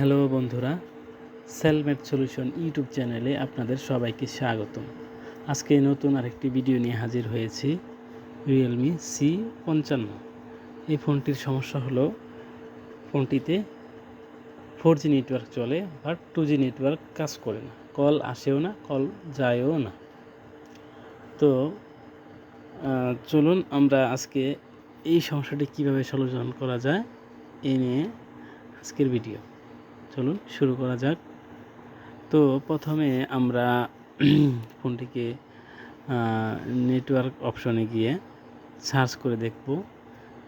Hello বন্ধুরা সেলমেট solution YouTube চ্যানেলে আপনাদের সবাইকে স্বাগতম। আজকে নতুন আরেকটি ভিডিও নিয়ে হাজির হয়েছি রিয়েলমি সি পঞ্চান্ন। এই ফোনটির সমস্যা হলো, ফোনটিতে ফোর জি নেটওয়ার্ক চলে বাট টু জি নেটওয়ার্ক কাজ করে না। কল আসেও না, কল যায়ও না। তো চলুন আমরা আজকে এই সমস্যাটি কীভাবে সমাধান করা যায় এই নিয়ে আজকের ভিডিও। চলুন শুরু করা যাক। তো প্রথমে আমরা ফোনটিকে নেটওয়ার্ক অপশনে গিয়ে সার্চ করে দেখব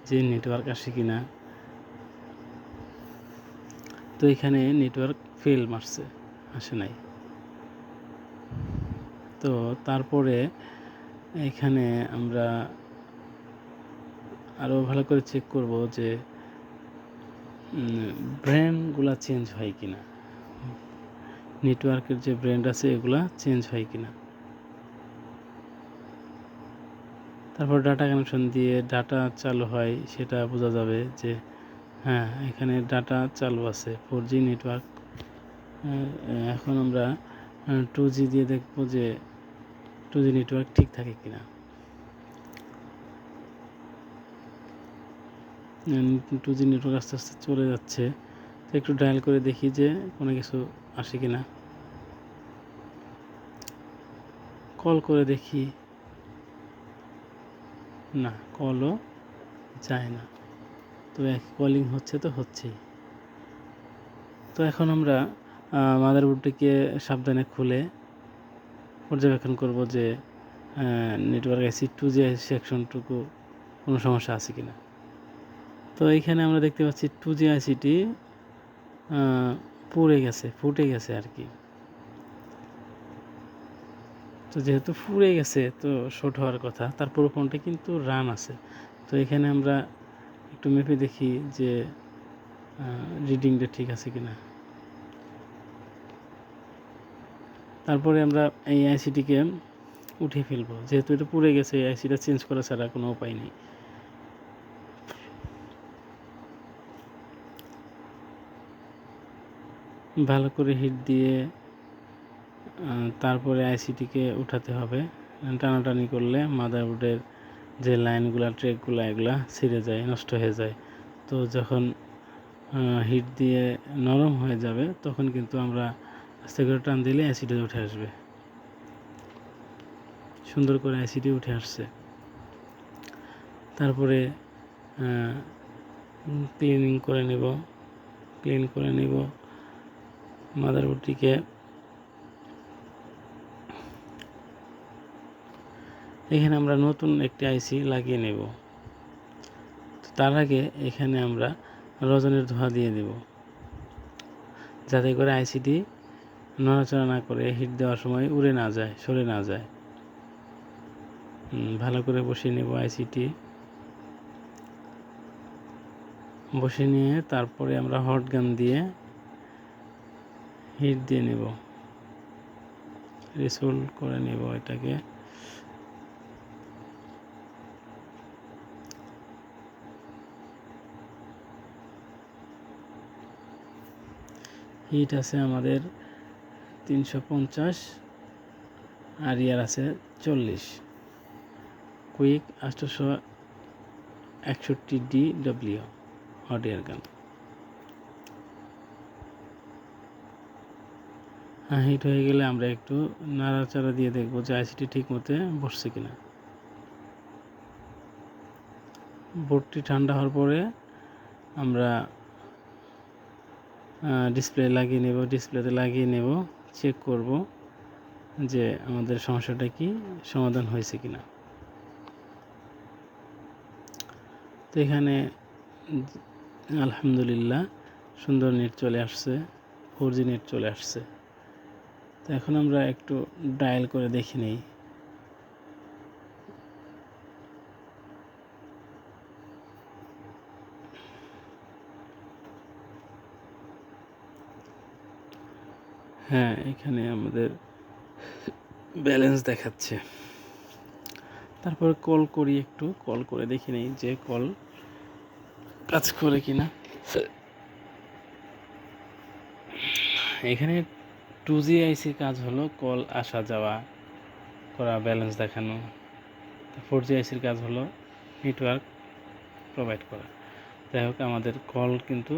যে নেটওয়ার্ক আসে কি না তো এখানে নেটওয়ার্ক ফেল মারছে, আসে নাই। তো তারপরে এখানে আমরা আরও ভালো করে চেক করব যে ব্র্যান্ডগুলা চেঞ্জ হয় কি না নেটওয়ার্কের যে ব্র্যান্ড আছে, এগুলা চেঞ্জ হয় কি না তারপর ডাটা কানেকশন দিয়ে ডাটা চালু হয়, সেটা বোঝা যাবে যে হ্যাঁ এখানে ডাটা চালু আছে, ফোর জি নেটওয়ার্ক। এখন আমরা টু জি দিয়ে দেখব যে, টু জি নেটওয়ার্ক ঠিক থাকে কিনা। টু জি নেটওয়ার্ক আস্তে আস্তে চলে যাচ্ছে। তো একটু ডায়াল করে দেখি যে কোনো কিছু আসে কি না কল করে দেখি। না কলও যায় না। তো এক কলিং হচ্ছে তো হচ্ছেই। তো এখন আমরা মাদারবোর্ডটিকে সাবধানে খুলে পর্যবেক্ষণ করব যে নেটওয়ার্ক আইসি টু জি সেকশনটুকু কোনো সমস্যা আছে কিনা। তো এইখানে আমরা দেখতে পাচ্ছি টু জি আইসিটি পুড়ে গেছে, ফুটে গেছে আর কি। তো যেহেতু ফুড়ে গেছে, তো শর্ট হওয়ার কথা, তার পুরো ফোনটা কিন্তু রান আছে। তো এখানে আমরা একটু মেপে দেখি যে রিডিংটা ঠিক আছে কিনা। তারপরে আমরা এই আইসিটিকে উঠিয়ে ফেলব। যেহেতু এটা পুড়ে গেছে, এই আইসিটা চেঞ্জ করা ছাড়া কোনো উপায় নেই। ভালো করে হিট দিয়ে তারপরে আইসিটিকে উঠাতে হবে। টানাটানি করলে মাদারবোর্ডের যে লাইনগুলো ট্রেকগুলো এগুলা ছিঁড়ে যায়, নষ্ট হয়ে যায়। তো যখন হিট দিয়ে নরম হয়ে যাবে, তখন কিন্তু আমরা আস্তে করে টান দিলে অ্যাসিডে উঠে আসবে। সুন্দর করে অ্যাসিডে উঠে আসছে। তারপরে ক্লিনিং করে নেব। ক্লিন করে নেব। মাদারবোর্ডটিকে এখানে আমরা নতুন একটি আইসি লাগিয়ে নেব। তার আগে এখানে আমরা রজনের ধোয়া দিয়ে দেব। যাতে করে আইসিটি নড়াচড়া না করে হিট দেওয়ার সময় উড়ে না যায়, সরে না যায়। ভালো করে বসিয়ে নেব আইসিটি বসে নিয়ে তারপরে আমরা হট গান দিয়ে হিট দিয়ে নেব। রিসোল করে নেব এটাকে। হিট আছে আমাদের তিনশো পঞ্চাশ, আর ইয়ার আছে চল্লিশ। কুইক আটশোশো একষট্টি D W hot gun. Heat হয়ে গেলে আমরা একটু নাড়াচাড়া দিয়ে দেখব যে আইসিটি ঠিক মতো বসছে কিনা। বোর্ডটি ঠান্ডা হওয়ার পরে আমরা ডিসপ্লে লাগিয়ে নেব ডিসপ্লেতে লাগিয়ে নেব চেক করব যে আমাদের সমস্যাটা কি, সমাধান হয়েছে কিনা। তো এখানে আলহামদুলিল্লাহ সুন্দর নেট চলে আসছে ফোর জি নেট চলে আসছে। তো এখন আমরা একটু ডায়াল করে দেখে নেই। হ্যাঁ এখানে আমাদের ব্যালেন্স দেখাচ্ছে। তারপর কল করি একটু, কল করে দেখি নেই যে কল কাজ করে কিনা। এখানে টু জি আইসির কাজ হলো কল আসা যাওয়া করা ব্যালেন্স দেখানো। ফোর জি আইসির কাজ হলো নেটওয়ার্ক প্রোভাইড করা। যাই হোক, আমাদের কল কিন্তু